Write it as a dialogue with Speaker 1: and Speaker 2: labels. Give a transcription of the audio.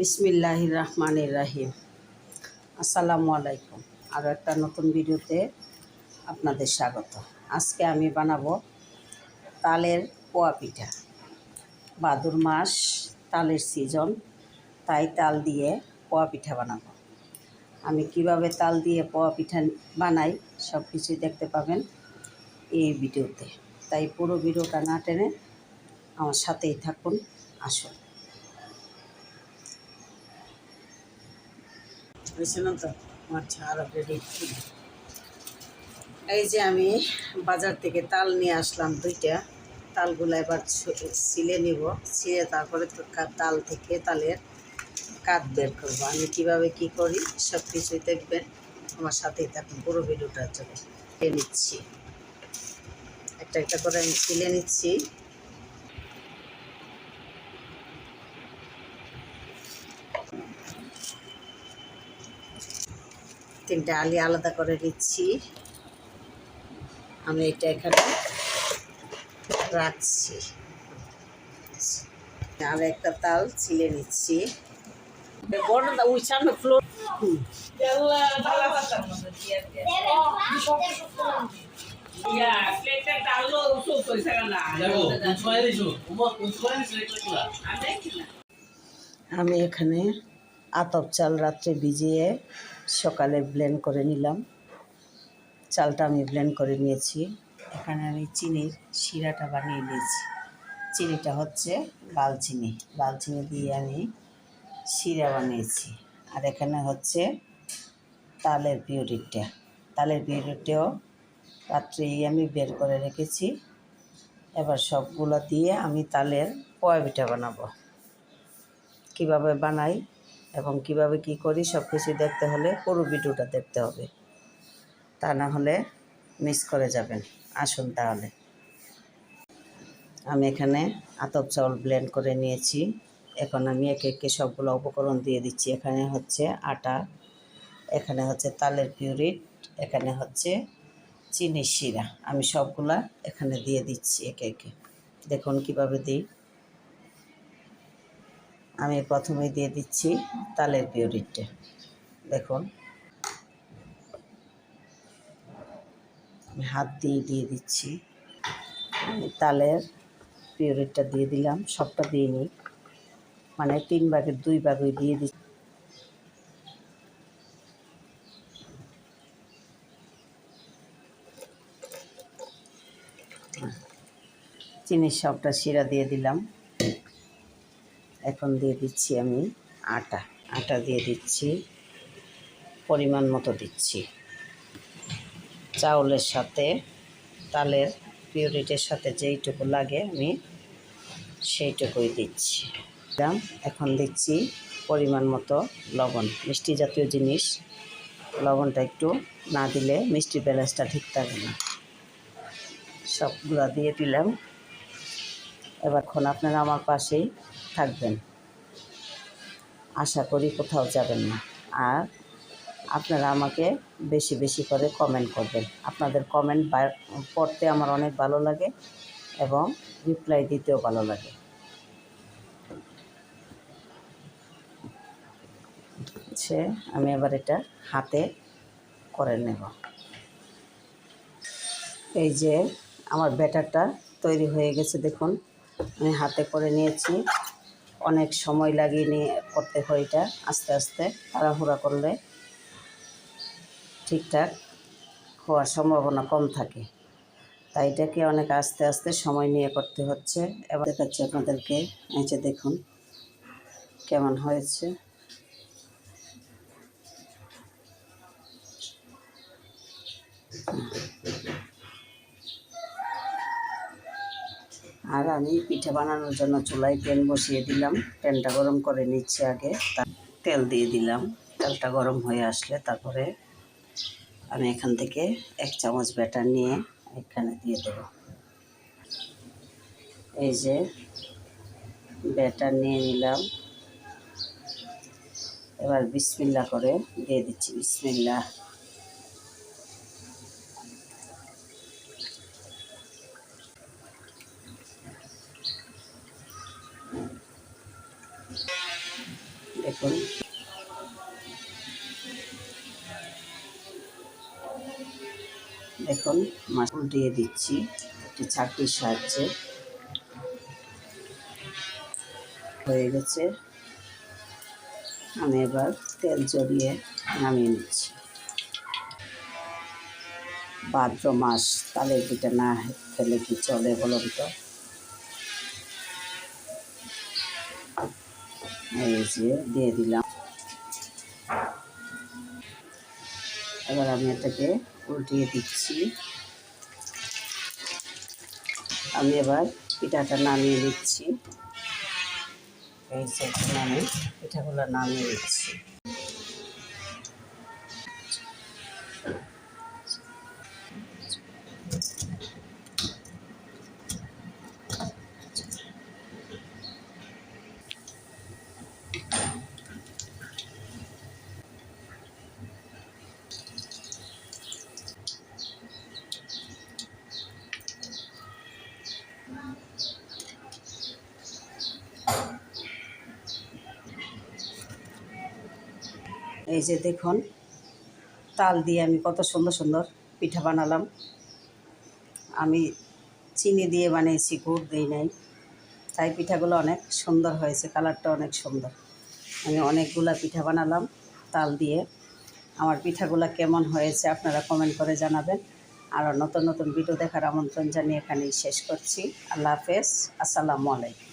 Speaker 1: বিসমিল্লাহ রহমান রাহিম। আসসালামু আলাইকুম। আরও একটা নতুন ভিডিওতে আপনাদের স্বাগত। আজকে আমি বানাবো তালের পোয়া পিঠা। বাদুর মাস, তালের সিজন, তাই তাল দিয়ে পোয়া পিঠা বানাবো। আমি কীভাবে তাল দিয়ে পোয়া পিঠা বানাই সব কিছুই দেখতে পাবেন এই ভিডিওতে। তাই পুরো ভিডিওটা না টেনে আমার সাথেই থাকুন, আসুন। বুঝছেন তো আচ্ছা আরও রেডি এই যে আমি বাজার থেকে তাল নিয়ে আসলাম দুইটা, তালগুলো এবার ছিলে নিব, ছিলে তারপরে তাল থেকে তালের কাঠ বের করব। আমি কীভাবে কি করি সব কিছুই দেখবেন, আমার সাথেই থাকুন, পুরো ভিডিওটা চলে নিয়ে নিচ্ছি। একটা একটা করে আমি ছিলে নিচ্ছি। তিনটা আলি আলাদা করে নিচ্ছি। আমি এটা এখানে রাখছি। আর একটা তাল ছিলে নিচ্ছি। বড় ওই সামনে ফ্লোর আমি এখানে আতপ চাল রাত্রে ভিজিয়ে সকালে ব্লেন্ড করে নিলাম। চালটা আমি ব্লেন্ড করে নিয়েছি। এখানে আমি চিনির শিরাটা বানিয়ে নিয়েছি চিনিটা হচ্ছে লাল চিনি লাল চিনি দিয়ে আমি শিরা বানিয়েছি। আর এখানে হচ্ছে তালের পিউরিটা। তালের পিউরিটাও রাত্রেই আমি বের করে রেখেছি। এবার সবগুলো দিয়ে আমি তালের পয়া পিঠা বানাবো। কীভাবে বানাই? এবং কীভাবে কি করি সব কিছু দেখতে হলে পুরো ভিডিওটা দেখতে হবে। তা না হলে মিস করে যাবেন। আসুন তাহলে। আমি এখানে আতপ চাউল ব্লেন্ড করে নিয়েছি। এখন আমি একে একে সবগুলো উপকরণ দিয়ে দিচ্ছি। এখানে হচ্ছে আটা, এখানে হচ্ছে তালের পিউরিট, এখানে হচ্ছে চিনির শিরা। আমি সবগুলা এখানে দিয়ে দিচ্ছি একে একে। দেখুন কীভাবে দিই। আমি প্রথমে দিয়ে দিচ্ছি তালের পিউরিটটা। দেখুন। হাত দিয়ে দিয়ে দিচ্ছি। আমি তালের পিউরিটটা দিয়ে দিলাম, সবটা দিয়ে নিই। মানে তিন ভাগের দুই ভাগই দিয়ে দিচ্ছি। চিনির সবটা শিরা দিয়ে দিলাম। এখন দিয়ে দিচ্ছি আমি আটা। আটা দিয়ে দিচ্ছি, পরিমাণ মতো দিচ্ছি। চাউলের সাথে, তালের পিউরিটের সাথে যেইটুকু লাগে আমি সেইটুকুই দিচ্ছি। দিলাম, এখন দিচ্ছি পরিমাণ মতো লবণ, মিষ্টি জাতীয় জিনিস। লবণটা একটু না দিলে মিষ্টির ব্যালেন্সটা ঠিক থাকে না। সবগুলো দিয়ে দিলাম। এবার এখন আপনারা আমার পাশেই থাকবেন। আশা করি কোথাও যাবেন না। আর আপনারা আমাকে বেশি বেশি করে কমেন্ট করবেন। আপনাদের কমেন্ট পড়তে আমার অনেক ভালো লাগে এবং রিপ্লাই দিতেও ভালো লাগে। সে, আমি এবার এটা হাতে করে নেব। এই যে আমার ব্যাটারটা তৈরি হয়ে গেছে, দেখুন। আমি হাতে করে নিয়েছি। অনেক সময় লাগিয়ে নিয়ে করতে হয় এটা, আস্তে আস্তে তাড়াহুড়া করলে ঠিকঠাক হওয়ার সম্ভাবনা কম থাকে। তাই এটাকে অনেক আস্তে আস্তে সময় নিয়ে করতে হচ্ছে। এবার দেখাচ্ছি আপনাদেরকে নিচে দেখুন, কেমন হয়েছে। আর আমি পিঠে বানানোর জন্য চুলায় প্যান বসিয়ে দিলাম। প্যানটা গরম করে নিচ্ছে আগে। তেল দিয়ে দিলাম। তেলটা গরম হয়ে আসলে তারপরে আমি এখান থেকে এক চামচ ব্যাটার নিয়ে এখানে দিয়ে দেব। এই যে ব্যাটার নিয়ে নিলাম। এবার বিসমিল্লা করে দিয়ে দিচ্ছি। বিসমিল্লা। দেখুন দেখুন মাছ উল্টিয়ে দিচ্ছি একটি ছাঁকটির সাহায্যে। হয়ে গেছে। আমি এবার তেল জড়িয়ে নামিয়ে নিচ্ছি। ভাদ্র মাস, তালের পিঠা না খেলে কি চলে বলুন তো? এই দিয়ে দিলাম। এবার আমি এটাকে উল্টিয়ে দিচ্ছি। আমি এবার পিঠাটা নামিয়ে নিচ্ছি। এই যে আমি পিঠাগুলো নামিয়ে নিচ্ছি। এই যে দেখুন, তাল দিয়ে আমি কত সুন্দর সুন্দর পিঠা বানালাম। আমি চিনি দিয়ে বানিয়েছি, গুড় দিই নাই। তাই পিঠাগুলো অনেক সুন্দর হয়েছে, কালারটা অনেক সুন্দর। আমি অনেকগুলা পিঠা বানালাম তাল দিয়ে। আমার পিঠাগুলো কেমন হয়েছে আপনারা কমেন্ট করে জানাবেন। আরও নতুন নতুন ভিডিও দেখার আমন্ত্রণ জানিয়ে এখানেই শেষ করছি। আল্লাহ হাফেজ, আসসালামু আলাইকুম।